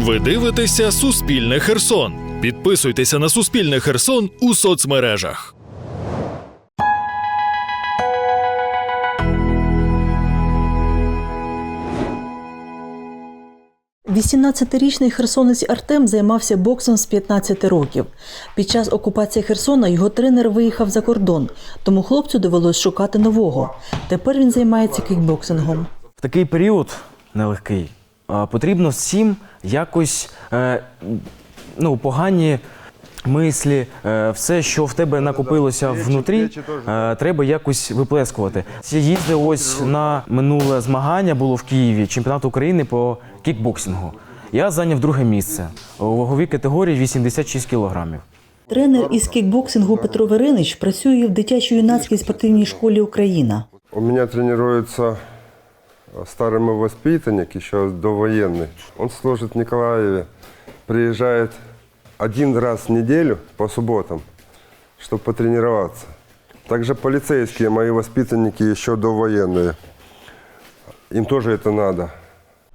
Ви дивитеся Суспільне Херсон. Підписуйтеся на Суспільне Херсон у соцмережах. 18-річний херсонець Артем займався боксом з 15 років. Під час окупації Херсона його тренер виїхав за кордон, тому хлопцю довелось шукати нового. Тепер він займається кікбоксингом. В такий період нелегкий потрібно всім якось е, ну, погані мислі, е, все, що в тебе накопилося внутрі, е, треба якось виплескувати. Їздив ось на минуле змагання було в Києві, чемпіонат України по кікбоксингу. Я зайняв друге місце у ваговій категорії 86 кілограмів. Тренер із кікбоксингу Петро Веринич працює в дитячо-юнацькій спортивній школі Україна. У меня тренируется старый мой воспитанник, еще довоенный. Он служит в Николаеве, приезжает один раз в неделю по субботам, чтобы потренироваться. Также полицейские, мои воспитанники еще довоенные. Им тоже это надо.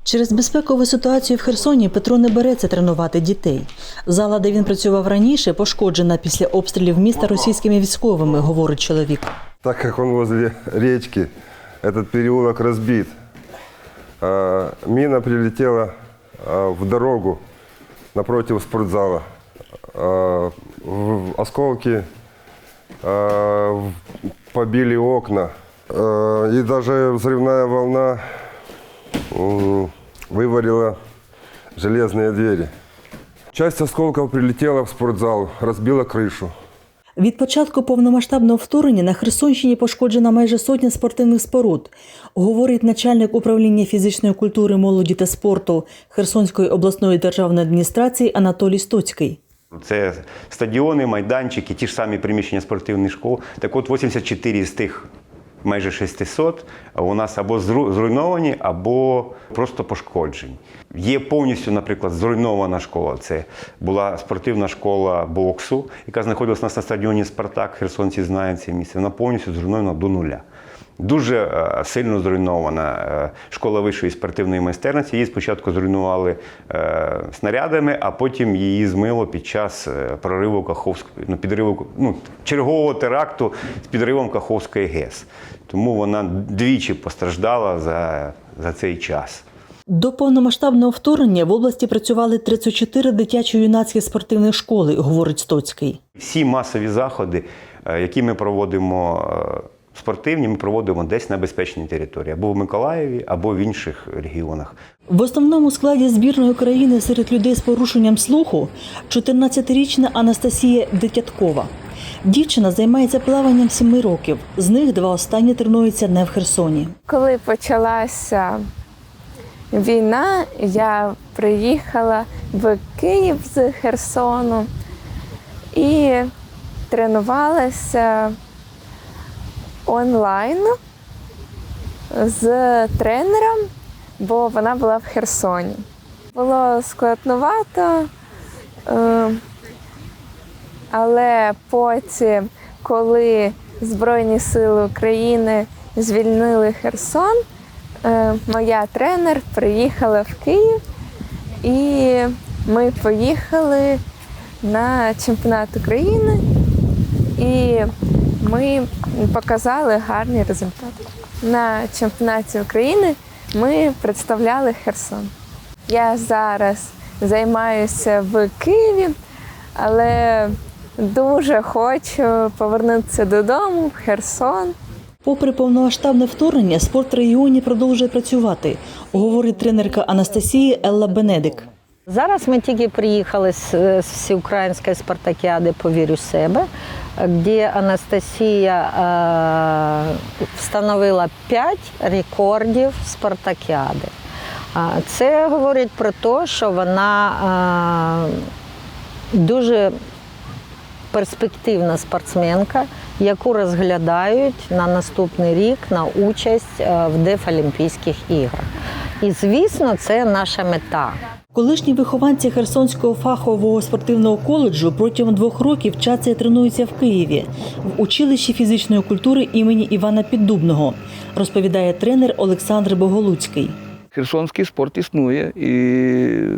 Через безпекову ситуацію в Херсоні Петро не береться тренувати дітей. Зала, де він працював раніше, пошкоджена після обстрілів міста російськими військовими, говорить чоловік. Так как он возле речки, этот переулок разбит. А, Мина прилетела а, в дорогу напротив спортзала. А, Осколки побили окна. И даже взрывная волна выварила железные двери. Часть осколков прилетела в спортзал, разбила крышу. Від початку повномасштабного вторгнення на Херсонщині пошкоджена майже сотня спортивних споруд, говорить начальник управління фізичної культури, молоді та спорту Херсонської обласної державної адміністрації Анатолій Стоцький. Це стадіони, майданчики, ті ж самі приміщення спортивних школ. Так от 84 з тих майже 600 у нас або зру- зруйновані, або просто пошкоджені. Є повністю, наприклад, зруйнована школа. Це була спортивна школа боксу, яка знаходилась на стадіоні Спартак. Херсонці знають це місце. Вона повністю зруйнована до нуля. Дуже е, сильно зруйнована е, школа вищої спортивної майстерності. Її спочатку зруйнували е, снарядами, а потім її змило під час прориву Каховської, ну, підриву, ну, чергового теракту з підривом Каховської ГЕС. Тому вона двічі постраждала за, за цей час. До повномасштабного вторгнення в області працювали 34 дитячо-юнацькі спортивні школи, говорить Стоцький. Всі масові заходи, які ми проводимо спортивні, ми проводимо десь на безпечній території, або в Миколаєві, або в інших регіонах. В основному складі збірної України серед людей з порушенням слуху 14-річна Анастасія Дитяткова. Дівчина займається плаванням 7 років. З них два останні тренуються не в Херсоні. Коли почалася війна, я приїхала в Київ з Херсону і тренувалася онлайн з тренером, бо вона була в Херсоні. Було складновато, е, але потім, коли Збройні Сили України звільнили Херсон, е, моя тренер приїхала в Київ і ми поїхали на чемпіонат України і ми показали гарні результати. На чемпіонаті України ми представляли Херсон. Я зараз займаюся в Києві, але дуже хочу повернутися додому в Херсон. Попри повномасштабне вторгнення, спорт в регіоні продовжує працювати, говорить тренерка Анастасії Елла Бенедик. Зараз ми тільки приїхали з, з всеукраїнської спартакіади «Повірю в себе, де Анастасія встановила 5 рекордів спартакіади. Це говорить про те, що вона е, дуже перспективна спортсменка, яку розглядають на наступний рік на участь е, в Дефолімпійських іграх. І звісно, це наша мета. Колишні вихованці Херсонського фахового спортивного коледжу протягом двох років вчаться і тренуються в Києві в училищі фізичної культури імені Івана Піддубного, розповідає тренер Олександр Боголуцький. Херсонський спорт існує, і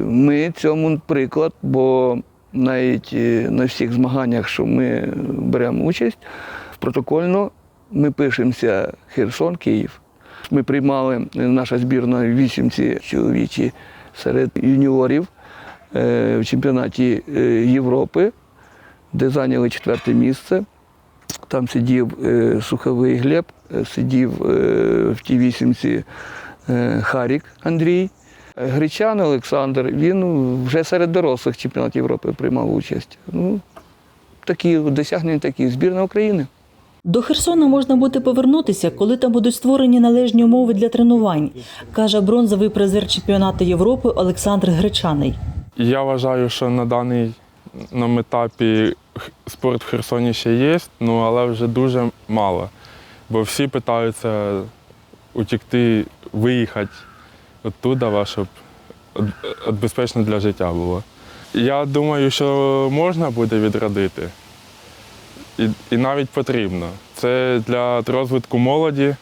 ми цьому приклад, бо навіть е, на всіх змаганнях, що ми беремо участь, протокольно ми пишемося Херсон, Київ. Ми приймали е, наша збірна вісімці чоловічі серед юніорів е, в чемпіонаті е, Європи, де зайняли четверте місце. Там сидів е, Суховий Глеб, сидів в тій вісімці Харік Андрій. Гречан Олександр, він вже серед дорослих чемпіонатів Європи приймав участь. Ну, такі досягнення такі. Збірна України. До Херсона можна буде повернутися, коли там будуть створені належні умови для тренувань, каже бронзовий призер чемпіонату Європи Олександр Гречаний. Я вважаю, що на даний нам етапі спорт в Херсоні ще є, ну але вже дуже мало. Бо всі питаються утікти, виїхати оттуда, щоб безпечно для життя було. Я думаю, що можна буде відродити. І, і навіть потрібно. Це для розвитку молоді,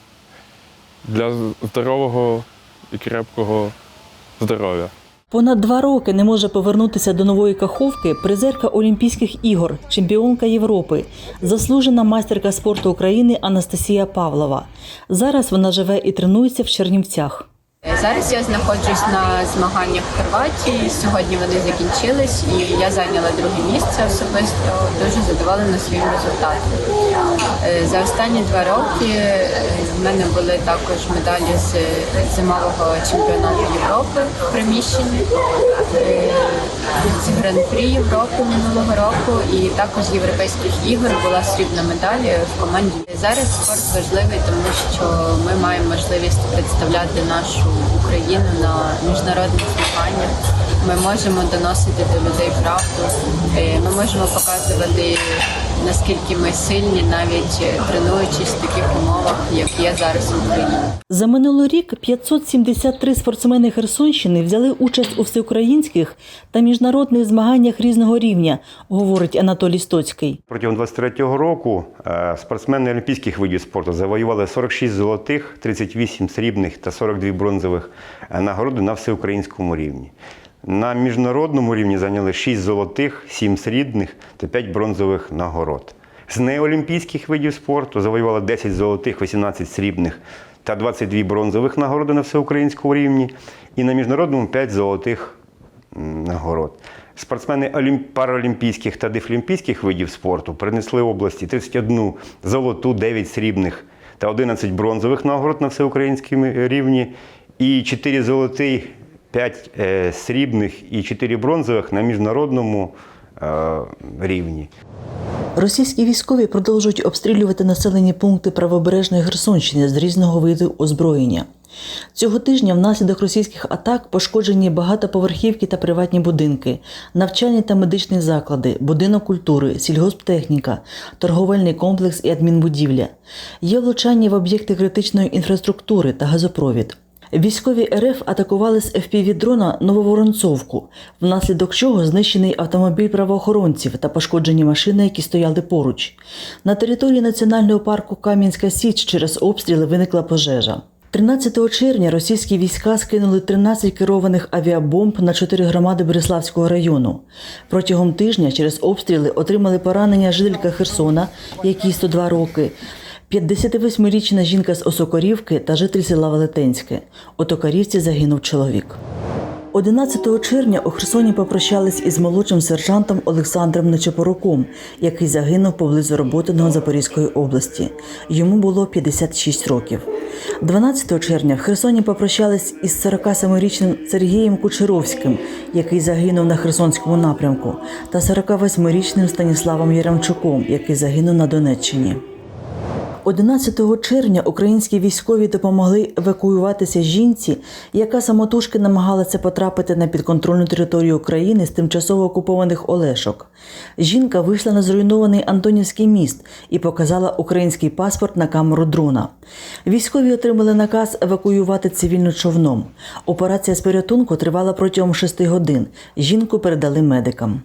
для здорового і крепкого здоров'я. Понад два роки не може повернутися до нової каховки призерка Олімпійських ігор, чемпіонка Європи, заслужена майстерка спорту України Анастасія Павлова. Зараз вона живе і тренується в Чернівцях. Зараз я знаходжусь на змаганнях в Хорватії. Сьогодні вони закінчились, і я зайняла друге місце особисто. Дуже задоволена своїм результатом. Е, За останні два роки е, в мене були також медалі з зимового чемпіонату Європи в приміщенні, е, з гран-прі Європи минулого року, і також з європейських ігор була срібна медаль е, в команді. Зараз спорт важливий, тому що ми маємо можливість представляти нашу Україну на міжнародних змаганнях. Ми можемо доносити до людей правду. Е, Ми можемо показувати наскільки ми сильні, навіть е, тренуючись в таких як є зараз в Україні. За минулий рік 573 спортсмени Херсонщини взяли участь у всеукраїнських та міжнародних змаганнях різного рівня, говорить Анатолій Стоцький. Протягом 23-го року е, спортсмени олімпійських видів спорту завоювали 46 золотих, 38 срібних та 42 бронзових е, нагороди на всеукраїнському рівні. На міжнародному рівні зайняли 6 золотих, 7 срібних та 5 бронзових нагород. З неолімпійських видів спорту завоювали 10 золотих, 18 срібних та 22 бронзових нагороди на всеукраїнському рівні. І на міжнародному 5 золотих нагород. Спортсмени паралімпійських та дефлімпійських видів спорту принесли в області 31 золоту, 9 срібних та 11 бронзових нагород на всеукраїнському рівні, і 4 золоті, 5 е, срібних і 4 бронзових на міжнародному е, рівні. Російські військові продовжують обстрілювати населені пункти правобережної Херсонщини з різного виду озброєння. Цього тижня внаслідок російських атак пошкоджені багатоповерхівки та приватні будинки, навчальні та медичні заклади, будинок культури, сільгосптехніка, торговельний комплекс і адмінбудівля. Є влучання в об'єкти критичної інфраструктури та газопровід. Військові РФ атакували з FPV-дрона Нововоронцовку, внаслідок чого знищений автомобіль правоохоронців та пошкоджені машини, які стояли поруч. На території національного парку Кам'янська Січ через обстріли виникла пожежа. 13 червня російські війська скинули 13 керованих авіабомб на чотири громади Береславського району. Протягом тижня через обстріли отримали поранення жителька Херсона, якій 102 роки, 58-річна жінка з Осокорівки та житель села Велетенське. У Токарівці загинув чоловік. 11 червня у Херсоні попрощались із молодшим сержантом Олександром Нечепоруком, який загинув поблизу Роботиного Запорізької області. Йому було 56 років. 12 червня в Херсоні попрощались із 47-річним Сергієм Кучеровським, який загинув на Херсонському напрямку, та 48-річним Станіславом Яремчуком, який загинув на Донеччині. 11 червня українські військові допомогли евакуюватися жінці, яка самотужки намагалася потрапити на підконтрольну територію України з тимчасово окупованих Олешок. Жінка вийшла на зруйнований Антонівський міст і показала український паспорт на камеру дрона. Військові отримали наказ евакуювати цивільну човном. Операція з порятунку тривала протягом 6 годин. Жінку передали медикам.